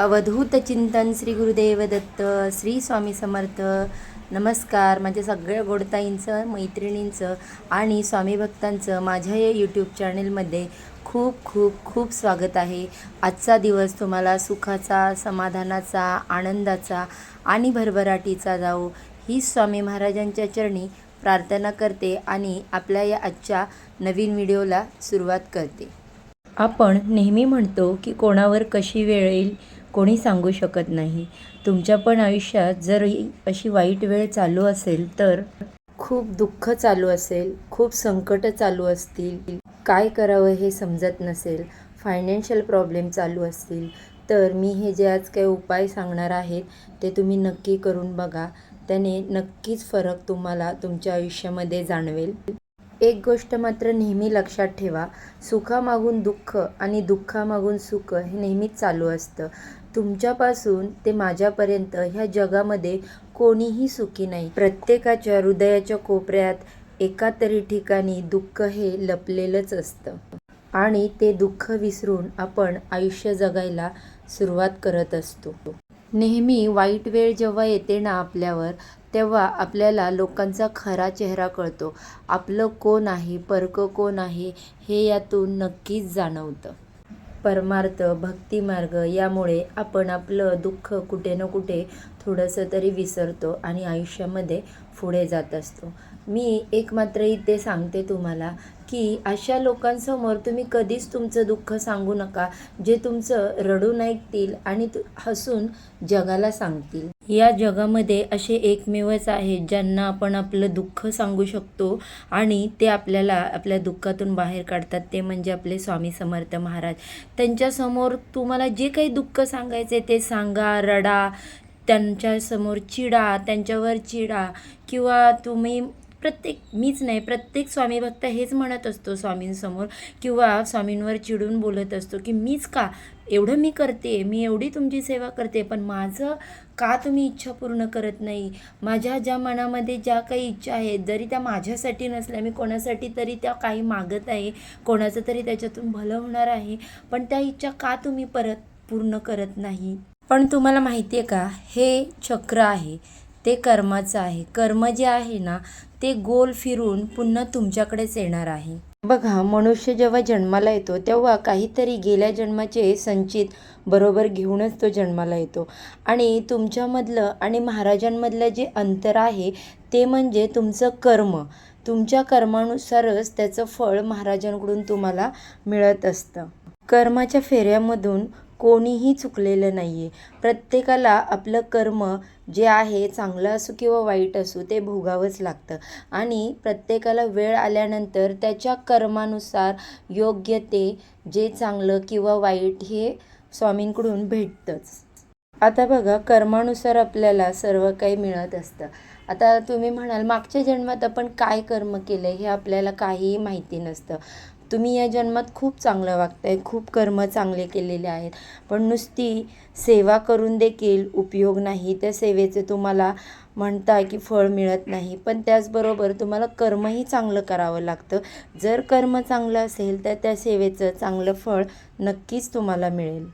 अवधूत चिंतन श्री गुरुदेव दत्त श्री स्वामी समर्थ. नमस्कार. माझ्या सगळ्या गोडताईंचं मैत्रिणींचं आणि स्वामी भक्तांचं माझ्या या यूट्यूब चॅनेलमध्ये खूप खूप खूप स्वागत आहे. आजचा दिवस तुम्हाला सुखाचा समाधानाचा आनंदाचा आणि भरभराटीचा जाओ ही स्वामी महाराजांच्या चरणी प्रार्थना करते आणि आपल्या या आजच्या नवीन व्हिडिओला सुरुवात करते. आपण नेहमी म्हणतो की कोणावर कशी वेळ येईल कोणी सांगू शकत नाही. तुमच्या पण आयुष्यात जर अशी वाईट वेळ चालू असेल तर खूप दुःख चालू असेल खूप संकट चालू असतील. काय करावं हे समजत नसेल फायनान्शियल प्रॉब्लेम चालू असतील. तर मी हे जे आज काही उपाय सांगणार आहेत ते तुम्ही नक्की करून बघा. त्याने नक्कीच फरक तुम्हाला तुमच्या आयुष्यामध्ये जाणवेल. एक गोष्ट मात्र नेहमी लक्षात ठेवा सुखामागून दुःख आणि दुःखामागून सुख हे नेहमीच चालू असतं. तुमच्यापासून ते माझ्यापर्यंत ह्या जगामध्ये कोणीही सुखी नाही. प्रत्येकाच्या हृदयाच्या कोपऱ्यात एका तरी ठिकाणी दुःख हे लपलेलंच असतं. आणि ते दुःख विसरून आपण आयुष्य जगायला सुरुवात करत असतो. नेहमी वाईट वेळ जेव्हा येते ना आपल्यावर तेव्हा आपल्याला लोकांचा खरा चेहरा कळतो. आपलं कोण आहे परक कोण आहे हे यातून नक्कीच जाणवतं. परमार्थ भक्तिमार्ग यामुळे आपण आपलं दुःख कुठे ना कुठे थोडंसं तरी विसरतो आणि आयुष्यामध्ये पुढे जात असतो. मी एक मात्र इथे सांगते तुम्हाला की अशा लोकांसमोर तुम्ही कधीच तुमचं दुःख सांगू नका जे तुमचं रडून ऐकतील आणि तु- हसून जगाला सांगतील. या जगामध्ये असे एकमेवच आहेत ज्यांना आपण आपलं दुःख सांगू शकतो आणि ते आपल्याला आपल्या दुःखातून बाहेर काढतात. ते म्हणजे आपले स्वामी समर्थ महाराज. त्यांच्यासमोर तुम्हाला जे काही दुःख सांगायचे ते सांगा रडा त्यांच्यासमोर चिडा त्यांच्यावर चिडा किंवा तुम्ही प्रत्येक मीच नाही प्रत्येक स्वामी भक्त हेच म्हणत असतो स्वामींसमोर किंवा स्वामींवर चिडून बोलत असतो की मीच का? एवढं मी करते मी एवढी तुमची सेवा करते पण माझं का तुम्ही इच्छा पूर्ण करत नाही? माझ्या ज्या मनामध्ये ज्या काही इच्छा आहेत जरी त्या माझ्यासाठी नसल्या मी कोणासाठी तरी त्या काही मागत आहे कोणाचं तरी त्याच्यातून भलं होणार आहे पण त्या इच्छा का तुम्ही परत पूर्ण करत नाही? पण तुम्हाला माहिती आहे का हे चक्र आहे. ते कर्माचं आहे. कर्म जे आहे ना ते गोल फिरून पुन्हा तुमच्याकडेच येणार आहे. बघा मनुष्य जेव्हा जन्माला येतो तेव्हा काहीतरी गेल्या जन्माचे संचित बरोबर घेऊनच तो जन्माला येतो. आणि तुमच्यामधलं आणि महाराजांमधलं जे अंतर आहे ते म्हणजे तुमचं कर्म. तुमच्या कर्मानुसारच त्याचं फळ महाराजांकडून तुम्हाला मिळत असतं. कर्माच्या फेऱ्यामधून कोणीही चुकलेलं नाही आहे प्रत्येकाला आपलं कर्म जे आहे चांगलं असो किंवा वाईट असो ते भोगावंच लागतं. आणि प्रत्येकाला वेळ आल्यानंतर त्याच्या कर्मानुसार योग्य ते जे चांगलं किंवा वाईट हे स्वामींकडून भेटतंच. आता बघा कर्मानुसार आपल्याला सर्व काही मिळत असतं. आता तुम्ही म्हणाल मागच्या जन्मात आपण काय कर्म केलं हे आपल्याला काहीही माहिती नसतं. तुम्ही या जन्मात खूप चांगलं वागताय खूप कर्म चांगले केलेले आहेत. पण नुसती सेवा करून देखील उपयोग नाही. त्या सेवेचे तुम्हाला म्हणता की फळ मिळत नाही. पण त्याचबरोबर तुम्हाला कर्मही चांगलं करावं लागतं. जर कर्म चांगलं असेल तर त्या सेवेचं चांगलं फळ नक्कीच तुम्हाला मिळेल.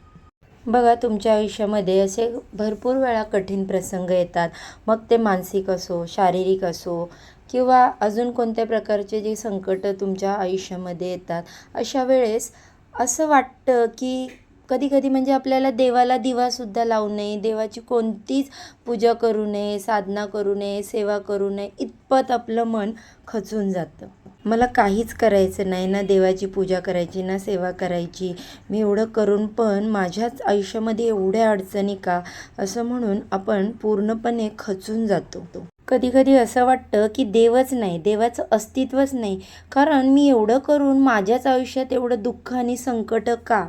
बघा तुमच्या आयुष्यामध्ये असे भरपूर वेळा कठीण प्रसंग येतात. मग ते मानसिक असो शारीरिक असो किंवा अजून कोणत्या प्रकारचे जे संकटं तुमच्या आयुष्यामध्ये येतात अशा वेळेस असं वाटतं की कधी कधी म्हणजे आपल्याला देवाला दिवासुद्धा लावू नये देवाची कोणतीच पूजा करू नये साधना करू नये सेवा करू नये इतपत आपलं मन खचून जातं. मला काहीच करायचं नाही ना देवाची पूजा करायची ना सेवा करायची. मी एवढं करून पण माझ्याच आयुष्यामध्ये एवढ्या अडचणी का? असं म्हणून आपण पूर्णपणे खचून जातो. कधी कधी असं वाटतं की देवच नाही देवाचं अस्तित्वच नाही. कारण मी एवढं करून माझ्याच आयुष्यात एवढं दुःख आणि संकट का?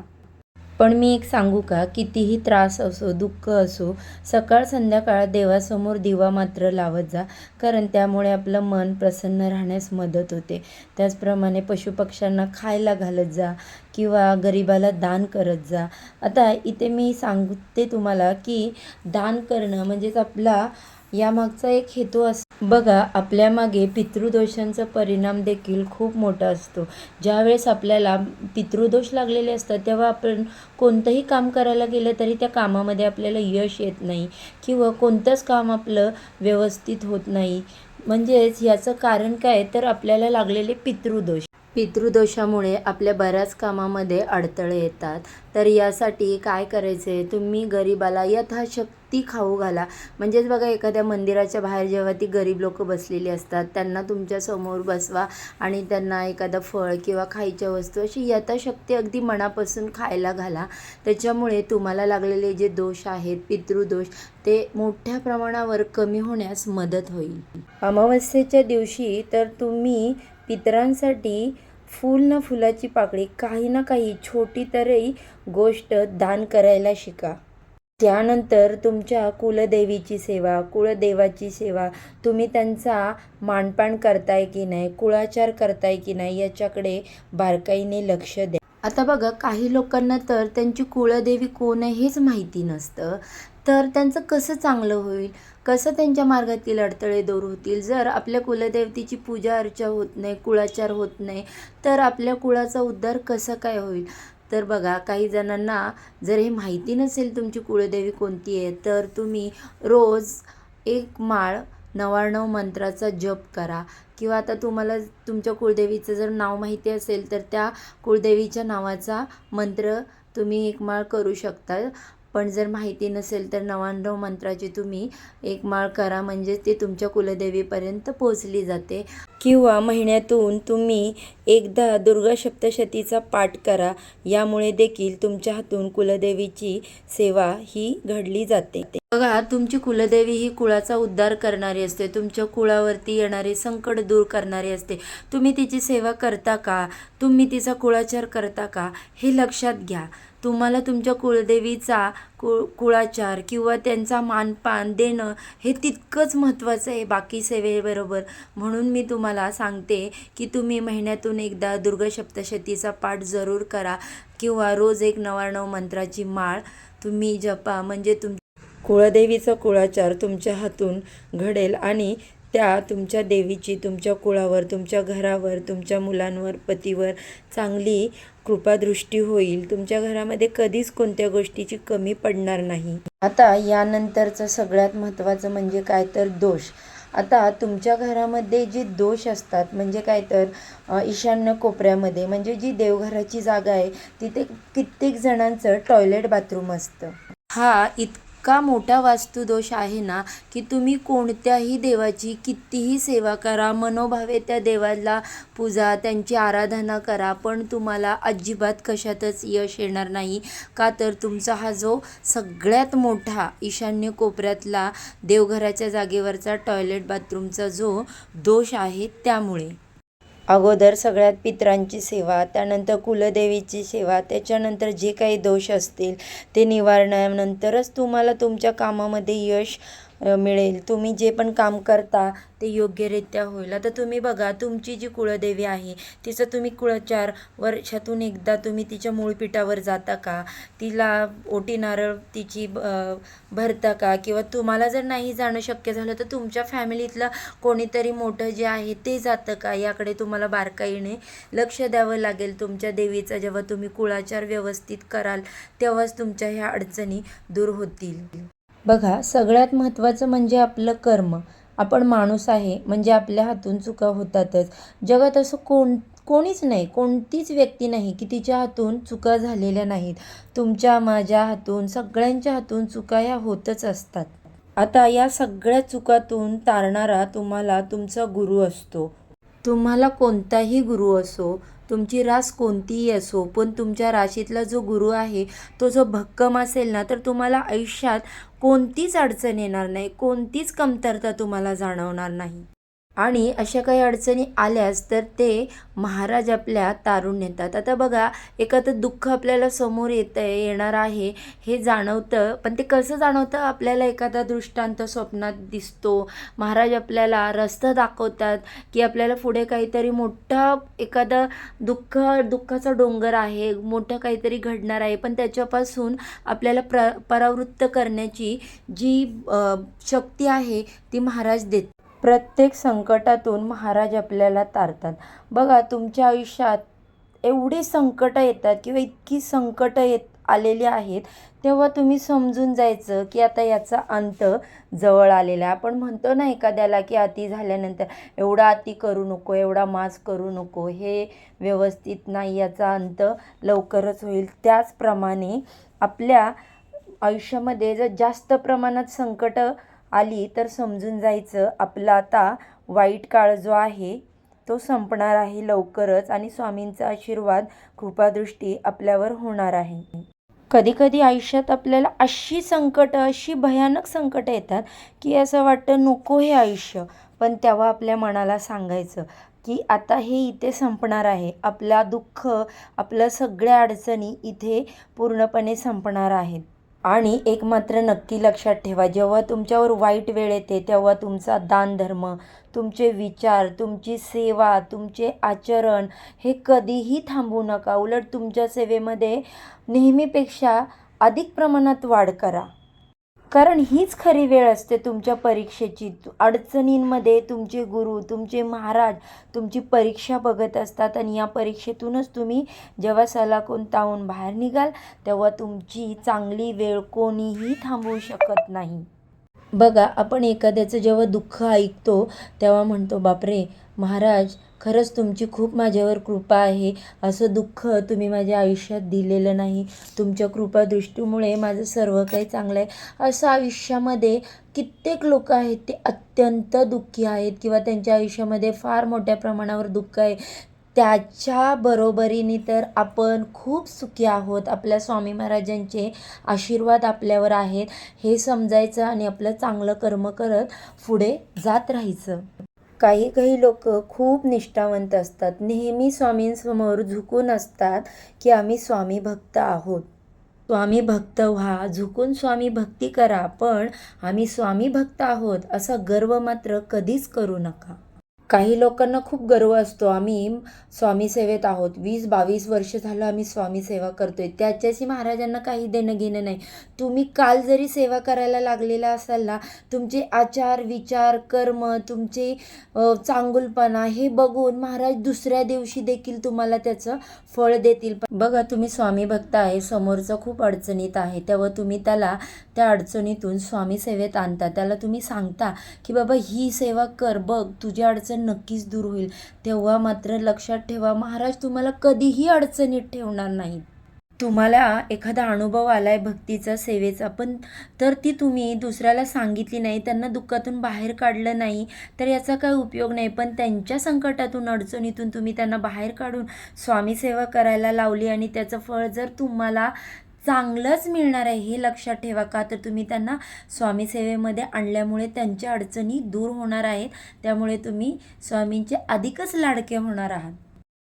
पण मी एक सांगू का? कितीही त्रास असो दुःख असो सकाळ संध्याकाळ देवासमोर दिवा मात्र लावत जा. कारण त्यामुळे आपलं मन प्रसन्न राहण्यास मदत होते. त्याचप्रमाणे पशुपक्ष्यांना खायला घालत जा किंवा गरिबाला दान करत जा. आता इथे मी सांगते तुम्हाला की दान करणं म्हणजेच आपला यामागचा एक हेतू अस बघा आपल्या मागे पितृदोषांचा परिणाम देखील खूप मोठा असतो. ज्यावेळेस आपल्याला पितृदोष लागलेले असतात तेव्हा आपण कोणतंही काम करायला गेलं तरी त्या कामामध्ये आपल्याला यश येत नाही किंवा कोणतंच काम आपलं व्यवस्थित होत नाही. म्हणजेच याचं कारण काय? तर आपल्याला लागलेले पितृदोष. पितृदोषामुळे आपल्या बऱ्याच कामामध्ये अडथळे येतात. तर यासाठी काय करायचं आहे तुम्ही गरीबाला यथाशक्ती खाऊ घाला. म्हणजेच बघा एखाद्या मंदिराच्या बाहेर जेव्हा ती गरीब लोक बसलेली असतात त्यांना तुमच्यासमोर बसवा आणि त्यांना एखादं फळ किंवा खायच्या वस्तू अशी यथाशक्ती अगदी मनापासून खायला घाला. त्याच्यामुळे तुम्हाला लागलेले जे दोष आहेत पितृदोष ते मोठ्या प्रमाणावर कमी होण्यास मदत होईल. अमावस्येच्या दिवशी तर तुम्ही पितरांसाठी फूल ना फुलाची पाकळी काही ना काही छोटी तरी गोष्ट दान करायला शिका. त्यानंतर तुमच्या कुलदेवीची सेवा कुळदेवाची सेवा तुम्ही त्यांचा मानपान करताय की नाही कुळाचार करताय की नाही याच्याकडे बारकाईने लक्ष द्या. आता बघा काही लोकांना तर त्यांची कुळदेवी कोण आहे हेच माहिती नसतं. तर त्यांचं कसं चांगलं होईल? कसं त्यांच्या मार्गातील अडथळे दूर होतील? जर आपल्या कुलदेवतेची पूजा अर्चा होत नाही कुळाचार होत नाही तर आपल्या कुळाचा उद्धार कसा काय होईल? तर बघा काही जणांना जर हे माहिती नसेल तुमची कुळदेवी कोणती आहे तर तुम्ही रोज एक माळ नवाण्णव मंत्राचा जप करा. किंवा आता तुम्हाला तुमच्या कुळदेवीचं जर नाव माहिती असेल तर त्या कुळदेवीच्या नावाचा मंत्र तुम्ही एक माळ करू शकता. पण जर माहिती नसेल तर नवाण्णव मंत्राची तुम्ही एक माळ करा म्हणजे ती तुमच्या कुलदेवीपर्यंत पोहोचली जाते. किंवा महिन्यातून तुम्ही एकदा दुर्गा सप्तशतीचा पाठ करा यामुळे देखील तुमच्या हातून कुलदेवीची सेवा ही घडली जाते. बघा तुमची कुलदेवी ही कुळाचा उद्धार करणारी असते. तुमच्या कुळावरती येणारे संकट दूर करणारी असते. तुम्ही तिची सेवा करता का? तुम्ही तिचा कुळाचार करता का? हे लक्षात घ्या. तुम्हाला तुमच्या कुळदेवीचा कुळ कुळाचार किंवा त्यांचा मानपान देणं हे तितकंच महत्त्वाचं आहे बाकी सेवेबरोबर. म्हणून मी तुम्हाला सांगते की तुम्ही महिन्यातून एकदा दुर्गा सप्तशतीचा पाठ जरूर करा किंवा रोज एक नवानव मंत्राची माळ तुम्ही जपा. म्हणजे तुम कुळदेवीचा कुळाचार तुमच्या हातून घडेल आणि त्या तुमच्या देवीची तुमच्या कुळावर तुमच्या घरावर तुमच्या मुलांवर पतीवर चांगली कृपादृष्टी होईल. तुमच्या घरामध्ये कधीच कोणत्या गोष्टीची कमी पडणार नाही. आता यानंतरचं सगळ्यात महत्त्वाचं म्हणजे काय तर दोष. आता तुमच्या घरामध्ये जे दोष असतात म्हणजे काय तर ईशान्य कोपऱ्यामध्ये म्हणजे जी देवघराची जागा आहे तिथे कित्येक जणांचं टॉयलेट बाथरूम असतं. हा इत इतका मोठा वास्तुदोष आहे ना की तुम्ही कोणत्याही देवाची कितीही सेवा करा मनोभावे त्या देवाला पूजा त्यांची आराधना करा पण तुम्हाला अजिबात कशातच यश येणार नाही. का तर तुमचा हा जो सगळ्यात मोठा ईशान्य कोपऱ्यातला देवघराच्या जागेवरचा टॉयलेट बाथरूमचा जो दोष आहे त्यामुळे. अगोदर सगळ्यात पितरांची सेवा त्यानंतर कुलदेवीची सेवा त्याच्यानंतर जे काही दोष असतील ते निवारणानंतरच तुम्हाला तुमच्या कामामध्ये यश मिळेल. तुम्ही जे पण काम करता ते योग्यरित्या होईल. आता तुम्ही बघा तुमची जी कुळदेवी आहे तिचं तुम्ही कुळाचार वर्षातून एकदा तुम्ही तिच्या मूळपीठावर जाता का? तिला ओटी नारळ तिची भरता का? किंवा तुम्हाला जर नाही जाणं शक्य झालं तर तुमच्या फॅमिलीतलं कोणीतरी मोठं जे आहे ते जातं का? याकडे तुम्हाला बारकाईने लक्ष द्यावं लागेल. तुमच्या देवीचा जेव्हा तुम्ही कुळाचार व्यवस्थित कराल तेव्हाच तुमच्या ह्या अडचणी दूर होतील. बघा सगळ्यात महत्त्वाचं म्हणजे आपलं कर्म. आपण माणूस आहे म्हणजे आपल्या हातून चुका होतातच. जगात असं कोण कोणीच नाही कोणतीच व्यक्ती नाही की तिच्या हातून चुका झालेल्या नाहीत. तुमच्या माझ्या हातून सगळ्यांच्या हातून चुका ह्या होतच असतात. आता या सगळ्या चुकातून तारणारा तुम्हाला तुमचा गुरु असतो. तुम्हाला कोणताही गुरु असो तुमची रास कोणतीही असो पण तुमच्या राशीतला जो गुरु आहे तो जो भक्कम असेल ना तर तुम्हाला आयुष्यात कोणतीच अडचण येणार नाही कोणतीच कमतरता तुम्हाला जाणवणार नाही. आणि अशा काही अडचणी आल्यास तर ते महाराज आपल्या तारून नेतात. आता बघा एखादं दुःख आपल्याला समोर येतं आहे येणार आहे हे जाणवतं. पण ते कसं जाणवतं? आपल्याला एखादा दृष्टांत स्वप्नात दिसतो. महाराज आपल्याला रस्ता दाखवतात की आपल्याला पुढे काहीतरी मोठा एखादा दुःख दुःखाचा डोंगर आहे मोठं काहीतरी घडणार आहे. पण त्याच्यापासून आपल्याला प्र परावृत्त करण्याची जी शक्ती आहे ती महाराज देत प्रत्येक संकटातून महाराज आपल्याला तारतात. बघा तुमच्या आयुष्यात एवढी संकटं येतात किंवा इतकी संकटं येत आलेली आहेत तेव्हा तुम्ही समजून जायचं की आता याचा अंत जवळ आलेला आहे. आपण म्हणतो ना एखाद्याला की अति झाल्यानंतर एवढा अति करू नको एवढा मास करू नको हे व्यवस्थित नाही याचा अंत लवकरच होईल. त्याचप्रमाणे आपल्या आयुष्यामध्ये जर जास्त प्रमाणात संकट आली तर समजून जायचं आपला आता वाईट काळ जो आहे तो संपणार आहे लवकरच आणि स्वामींचा आशीर्वाद कृपादृष्टी आपल्यावर होणार आहे. कधीकधी आयुष्यात आपल्याला अशी संकटं अशी भयानक संकटं येतात की असं वाटतं नको हे आयुष्य. पण तेव्हा आपल्या मनाला सांगायचं की आता हे इथे संपणार आहे. आपला दुःख आपलं सगळ्या अडचणी इथे पूर्णपणे संपणार आहेत. आणि एक मात्र नक्की लक्षात ठेवा जेव्हा तुमच्यावर वाईट वेळ येते तेव्हा तुमचा दानधर्म तुमचे विचार तुमची सेवा तुमचे आचरण हे कधीही थांबवू नका. उलट तुमच्या सेवेमध्ये नेहमीपेक्षा अधिक प्रमाणात वाढ करा. कारण हीच खरी वेळ असते तुमच्या परीक्षेची. अडचणींमध्ये तुमचे गुरु तुमचे महाराज तुमची परीक्षा बघत असतात आणि या परीक्षेतूनच तुम्ही जेव्हा सलाकून तावून बाहेर निघाल तेव्हा तुमची चांगली वेळ कोणीही थांबवू शकत नाही. बघा आपण एखाद्याचं जेव्हा दुःख ऐकतो तेव्हा म्हणतो बापरे महाराज खरंच तुमची खूप माझ्यावर कृपा आहे. असं दुःख तुम्ही माझ्या आयुष्यात दिलेलं नाही. तुमच्या कृपादृष्टीमुळे माझं सर्व काही चांगलं आहे. असं आयुष्यामध्ये कित्येक लोक आहेत ते अत्यंत दुःखी आहेत किंवा त्यांच्या आयुष्यामध्ये फार मोठ्या प्रमाणावर दुःख आहे. त्याच्या बरोबरीने तर आपण खूप सुखी आहोत. आपल्या स्वामी महाराजांचे आशीर्वाद आपल्यावर आहेत. हे समजायचं आणि आपलं चांगलं कर्म करत पुढे जात राहायचं. काही काही लोक खूप निष्ठावंत असतात. नेहमी स्वामींसमोर झुकून असतात की आम्ही स्वामी भक्त आहोत. स्वामी भक्त व्हा झुकून स्वामी भक्ती करा पण आम्ही स्वामी भक्त आहोत असा गर्व मात्र कधीच करू नका. काही लोकांना खूप गर्व असतो. आम्ही स्वामी सेवेत आहोत. वीस बावीस वर्ष झालं आम्ही स्वामी सेवा करतोय. त्याच्याशी महाराजांना काही देणं घेणं नाही. तुम्ही काल जरी सेवा करायला लागलेला असाल ना तुमचे आचार विचार कर्म तुमचे चांगुलपणा हे बघून महाराज दुसऱ्या दिवशी देखील तुम्हाला त्याचं फळ देतील. बघा तुम्ही स्वामी भक्त आहे. समोरचं खूप अडचणीत आहे. तेव्हा तुम्ही त्याला त्या अडचणीतून स्वामी सेवेत आणता. त्याला तुम्ही सांगता की बाबा ही सेवा कर. बघ तुझी अडचण नक्कीच दूर होईल. तेव्हा मात्र लक्षात ठेवा महाराज तुम्हाला कधीही अडचणीत ठेवणार नाहीत. तुम्हाला एखादा अनुभव आलाय भक्तीचा सेवेचा पण तर ती तुम्ही दुसऱ्याला सांगितली नाही त्यांना दुःखातून बाहेर काढलं नाही तर याचा काय उपयोग नाही. पण त्यांच्या संकटातून अडचणीतून तुम्ही त्यांना बाहेर काढून स्वामी सेवा करायला लावली आणि त्याचं फळ जर तुम्हाला चांगलंच मिळणार आहे हे लक्षात ठेवा. का तर तुम्ही त्यांना स्वामी सेवेमध्ये आणल्यामुळे त्यांच्या अडचणी दूर होणार आहेत. त्यामुळे तुम्ही स्वामींचे अधिकच लाडके होणार आहात.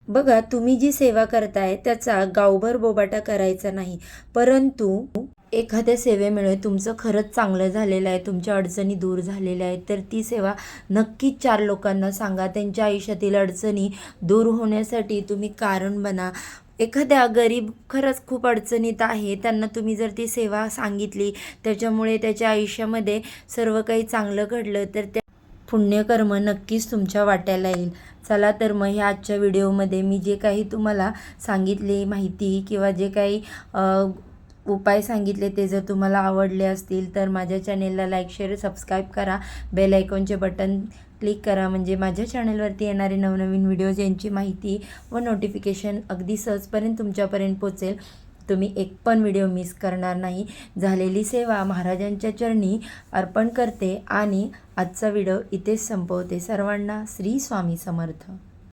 बघा तुम्ही जी सेवा करताय त्याचा गावभर बोबाटा करायचा नाही. परंतु एखाद्या सेवेमुळे तुमचं खरंच चांगलं झालेलं आहे तुमच्या अडचणी दूर झालेल्या आहेत तर ती सेवा नक्कीच चार लोकांना सांगा. त्यांच्या आयुष्यातील अडचणी दूर होण्यासाठी तुम्ही कारण बना. एखाद्या गरीब खरंच खूप अडचणीत आहे त्यांना तुम्ही जर ती सेवा सांगितली त्याच्यामुळे त्याच्या आयुष्यामध्ये सर्व काही चांगलं घडलं तर त्या पुण्यकर्म नक्कीच तुमच्या वाट्याला येईल. चला तर मग ह्या आजच्या व्हिडिओमध्ये मी जे काही तुम्हाला सांगितले माहिती किंवा जे काही उपाय सांगितले ते जर तुम्हाला आवडले असतील तर माझ्या चॅनेलला लाईक शेअर सबस्क्राईब करा. बेल आयकॉनचे बटन क्लिक करा. म्हणजे माझ्या चॅनलवरती येणारे नवनवीन व्हिडिओज यांची माहिती व नोटिफिकेशन अगदी सहजपर्यंत तुमच्यापर्यंत पोचेल तुम्ही एक पण व्हिडिओ मिस करणार नाही. झालेली सेवा महाराजांच्या चरणी अर्पण करते आणि आजचा व्हिडिओ इथेच संपवते. सर्वांना श्री स्वामी समर्थ.